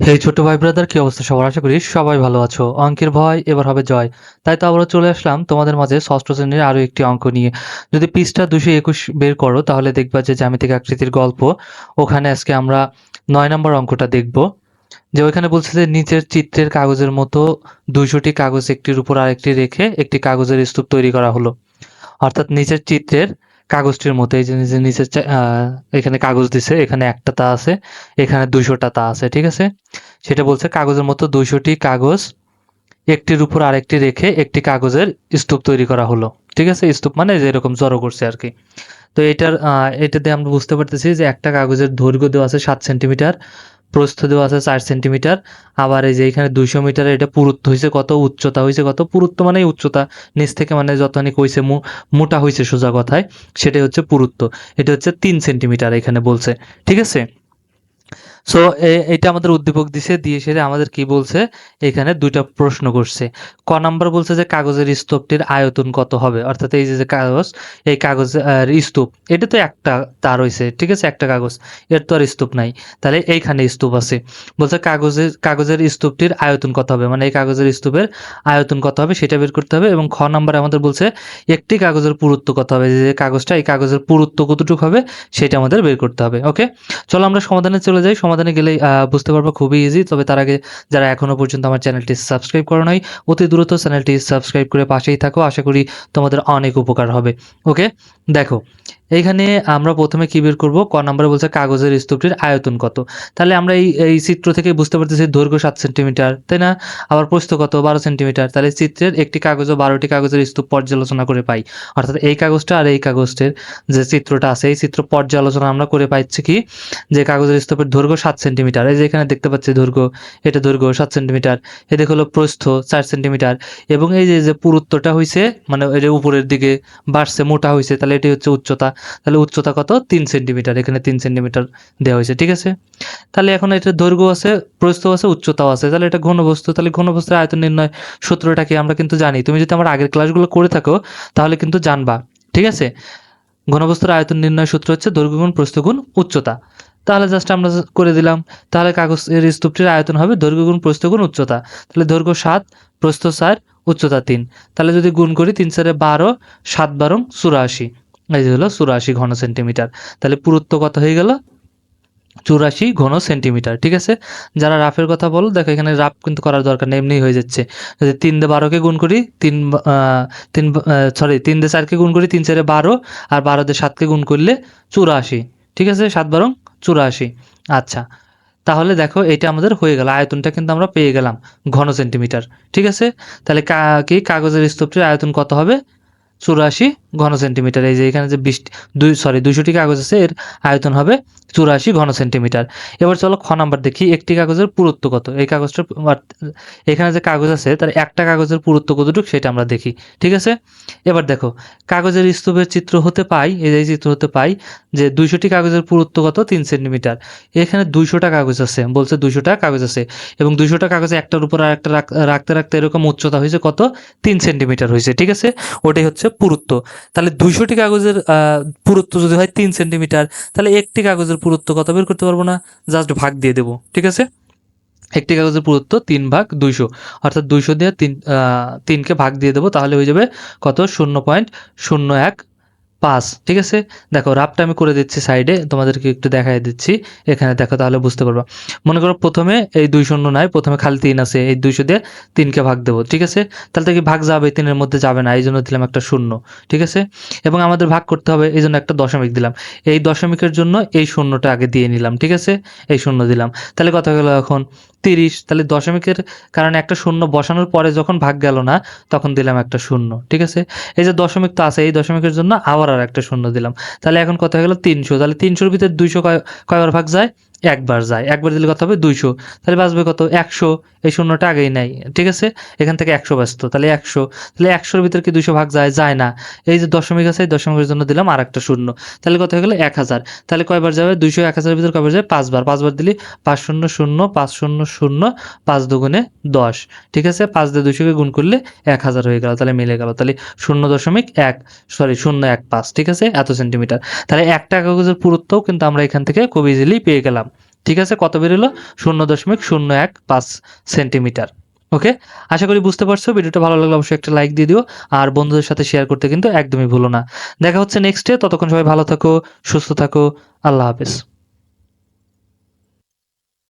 হেই ছোট ভাই ব্রাদার কি অবস্থা সবার? আশা করি সবাই ভালো আছো। অঙ্কের ভয়, এবার হবে জয়। তাই তো আবারও চলে আসলাম তোমাদের মাঝে ষষ্ঠ শ্রেণির আরও একটি অঙ্ক নিয়ে। যদি পৃষ্ঠা দুশো একুশ বের করো, তাহলে দেখবা যে জ্যামিতিক আকৃতির গল্প। ওখানে আজকে আমরা নয় নম্বর অঙ্কটা দেখব। যে ওইখানে বলছে যে নিচের চিত্রের কাগজের মতো দুইশোটি কাগজ একটির উপর আরেকটি রেখে একটি কাগজের স্তূপ তৈরি করা হলো। অর্থাৎ নিচের চিত্রের কাগজটির মতো এই যে নিচে এখানে কাগজ দিছে, এখানে একটা তা আছে, এখানে দুইশোটা তা আছে, ঠিক আছে? সেটা বলছে কাগজের মতো দুইশোটি কাগজ, একটির উপর আরেকটি রেখে একটি কাগজের স্তূপ তৈরি করা হলো, ঠিক আছে? স্তূপ মানে যে এরকম জড়ো করছে আর কি। তো এটার এটাতে আমরা বুঝতে পারতেছি যে একটা কাগজের দৈর্ঘ্য দেওয়া আছে সাত সেন্টিমিটার প্রস্থ দেওয়া আছে চার সেন্টিমিটার। আবার এই যে এখানে দুইশো মিটার, এটা পুরুত্ব হয়েছে কত উচ্চতা? হয়েছে কত পুরুত্ব মানে উচ্চতা। নিচ থেকে মানে যতখানি কইছে মোটা হয়েছে সোজা কথায়, সেটাই হচ্ছে পুরুত্ব। এটা হচ্ছে তিন সেন্টিমিটার এখানে বলছে। ঠিক আছে? সো এটা আমাদের উদ্দীপক দিছে, দিয়ে সেটা আমাদের কি বলছে? এখানে দুইটা প্রশ্ন করছে। ক নাম্বার বলছে যে কাগজের স্তূপটির আয়তন কত হবে? অর্থাৎ এই যে কাগজ, এই কাগজ স্তূপ, এটা তো একটা তার হয়েছে ঠিক আছে? একটা কাগজ, এর তো আর স্তূপ নাই। তাহলে এইখানে স্তূপ আছে। বলছে কাগজের কাগজের স্তূপটির আয়তন কত হবে? মানে এই কাগজের স্তূপের আয়তন কত হবে সেটা বের করতে হবে। এবং খ নাম্বারে আমাদের বলছে, একটি কাগজের পুরুত্ব কত হবে? যে কাগজটা, এই কাগজের পুরুত্ব কতটুকু হবে সেটা আমাদের বের করতে হবে। ওকে চলো আমরা সমাধানে চলে যাই। সমাধানে গেলে বুঝতে পারব, খুবই ইজি তবে তার আগে যারা এখনও পর্যন্ত আমার চ্যানেলটি সাবস্ক্রাইব করো নাই, অতি দ্রুত চ্যানেলটি সাবস্ক্রাইব করে পাশেই থাকো। আশা করি তোমাদের অনেক উপকার হবে। ওকে দেখো এইখানে আমরা প্রথমে কি বের করব? ক নম্বরে বলছে কাগজের স্তূপটির আয়তন কত। তাহলে আমরা এই এই চিত্র থেকে বুঝতে পারতেছি দৈর্ঘ্য সাত সেন্টিমিটার, তাই না? আবার প্রস্থ কত? বারো সেন্টিমিটার। তাহলে চিত্রের একটি কাগজ ও বারোটি কাগজের স্তূপ পর্যালোচনা করে পাই। অর্থাৎ এই কাগজটা আর এই কাগজটির যে চিত্রটা আছে, এই চিত্র পর্যালোচনা আমরা করে পাইছি কি? যে কাগজের স্তূপের দৈর্ঘ্য সাত সেন্টিমিটার। এই যে এখানে দেখতে পাচ্ছি দৈর্ঘ্য, এটা দৈর্ঘ্য সাত সেন্টিমিটার। এদিকে হলো প্রস্থ চার সেন্টিমিটার। এবং এই যে যে পুরুত্বটা হয়েছে মানে এটা উপরের দিকে বাড়ছে, মোটা হয়েছে তাহলে এটি হচ্ছে উচ্চতা। তাহলে উচ্চতা কত? তিন সেন্টিমিটার। এখানে তিন সেন্টিমিটার দেওয়া হয়েছে, ঠিক আছে? তাহলে এখন এটা দৈর্ঘ্য আছে, প্রস্থ আছে, উচ্চতাও আছে। তাহলে এটা ঘনবস্তু, তাহলে ঘনবস্তুর আয়তন নির্ণয় সূত্রটা কি আমরা কিন্তু জানি? তুমি যদি আমার আগের ক্লাসগুলো করে থাকো, তাহলে কিন্তু জানবা, ঠিক আছে? ঘনবস্তুর আয়তন নির্ণয় সূত্র হচ্ছে দৈর্ঘ্য গুণ, প্রস্থ উচ্চতা। তাহলে জাস্ট আমরা করে দিলাম, তাহলে কাগজের স্তূপটির আয়তন হবে দৈর্ঘ্য গুণ, প্রস্থ উচ্চতা। তাহলে দৈর্ঘ্য সাত, প্রস্থ চার, উচ্চতা তিন। তাহলে যদি গুণ করি, তিন চারে বারো, সাত বারো চুরাশি। এই যে হলো চুরাশি ঘন সেন্টিমিটার তাহলে পুরুত্ব কত হয়ে গেল? চুরাশি ঘন সেন্টিমিটার ঠিক আছে? যারা রাফের কথা বলো, দেখো এখানে রাফ কিন্তু করার দরকার নেই এমনি হয়ে যাচ্ছে। যদি তিন দিয়ে বারোকে গুণ করি, তিন তিন সরি তিন দিয়ে চারকে গুণ করি, তিন চারে বারো, আর বারো দিয়ে সাতকে গুণ করলে চুরাশি, ঠিক আছে? সাত বারং চুরাশি। আচ্ছা তাহলে দেখো এটা আমাদের হয়ে গেল, আয়তনটা কিন্তু আমরা পেয়ে গেলাম ঘন সেন্টিমিটার ঠিক আছে? তাহলে কি? কাগজের স্তূপটির আয়তন কত হবে? চুরাশি ঘন সেন্টিমিটার এই যে এখানে যে বিশ দুই সরি দুইশোটি কাগজ আছে, এর আয়তন হবে চুরাশি ঘন সেন্টিমিটার এবার চলো খ নাম্বার দেখি, একটি কাগজের পুরুত্ব কত? এই কাগজটার আর- এখানে যে কাগজ আছে, তার একটা কাগজের পুরুত্ব কতটুকু সেটা আমরা দেখি, ঠিক আছে? এবার দেখো, কাগজের স্তূপের চিত্র হতে পাই, এই যে চিত্র হতে পাই, যে দুইশোটি কাগজের পুরুত্ব কত? তিন সেন্টিমিটার এখানে দুইশোটা কাগজ আছে, বলছে দুইশোটা কাগজ আছে, এবং দুইশোটা কাগজে একটার উপর আর একটা রাখতে রাখতে এরকম উচ্চতা হয়েছে কত? তিন সেন্টিমিটার হয়েছে, ঠিক আছে? ওটাই হচ্ছে পুরুত্ব। তাহলে দুইশোটি কাগজের পুরত্ব যদি হয় তিন সেন্টিমিটার, তাহলে একটি কাগজের পুরুত্ব কত? বের করতে পারব না জাস্ট ভাগ দিয়ে দেবো, ঠিক আছে? একটি কাগজের পুরুত্ব তিন ভাগ দুইশো, অর্থাৎ দুইশো দিয়ে তিন তিনকে ভাগ দিয়ে দেবো, তাহলে হয়ে যাবে কত? শূন্য পয়েন্ট শূন্য এক পাঁচ ঠিক আছে? দেখো রাপটা আমি করে দিচ্ছি সাইডে তোমাদেরকে একটু দেখাই দিচ্ছি। এখানে দেখো, তাহলে বুঝতে পারব। মনে করো প্রথমে এই দুই শূন্য নাই, প্রথমে খালি তিন আছে, এই দুইশো দিয়ে তিনকে ভাগ দেবো, ঠিক আছে? তাহলে কি ভাগ যাবে, তিনের মধ্যে যাবে না, এই জন্য দিলাম একটা শূন্য, ঠিক আছে? এবং আমাদের ভাগ করতে হবে, এই জন্য একটা দশমিক দিলাম। এই দশমিকের জন্য এই শূন্যটা আগে দিয়ে নিলাম, ঠিক আছে? এই শূন্য দিলাম। তাহলে কত গেল এখন? তিরিশ, তাহলে দশমিকের কারণে একটা শূন্য বসানোর পরে যখন ভাগ গেল না, তখন দিলাম একটা শূন্য, ঠিক আছে? এই যে দশমিক তো আছে, এই দশমিকের জন্য আবার আর একটা শূন্য দিলাম। তাহলে এখন কথা হয়ে গেল তিনশো, তাহলে তিনশোর ভিতরে দুইশো কয়, কয়বার ভাগ যায়? একবার যায়, একবার দিলে কত হবে? দুইশো। তাহলে বাঁচবে কত? একশো। এই শূন্যটা আগেই নাই, ঠিক আছে? এখান থেকে একশো ব্যস্ত, তাহলে একশো। তাহলে একশোর ভিতরে কি দুইশো ভাগ যায়? যায় না। এই যে দশমিক আছে, এই দশমিকের জন্য দিলাম আর একটা শূন্য। তাহলে কত হয়ে গেলো? এক হাজার। তাহলে কয়বার যাবে? দুইশো এক হাজারের ভিতরে কয়বার যাবে? পাঁচবার। পাঁচবার দিলে পাঁচ শূন্য শূন্য, পাঁচ শূন্য শূন্য, পাঁচ দুগুণে দশ। ঠিক আছে? পাঁচ দিয়ে দুইশোকে গুণ করলে এক হাজার হয়ে গেল, তাহলে মিলে গেল। তাহলে শূন্য দশমিক এক সরি শূন্য এক পাঁচ, ঠিক আছে? এত সেন্টিমিটার তাহলে একটা কাগজের পুরুত্বও কিন্তু আমরা এখান থেকে খুব ইজিলি পেয়ে গেলাম। ঠিক আছে? কত বেরোলো? শূন্য দশমিক শূন্য এক পাঁচ সেন্টিমিটার। ওকে? আশা করি বুঝতে পারছ, ভিডিওটা ভালো লাগলে অবশ্যই একটা লাইক দিয়ে দিও, আর বন্ধুদের সাথে শেয়ার করতে কিন্তু একদমই ভুলো না। দেখা হচ্ছে নেক্সট ডে ততক্ষণ সবাই ভালো থাকো, সুস্থ থাকো, আল্লাহ হাফেজ।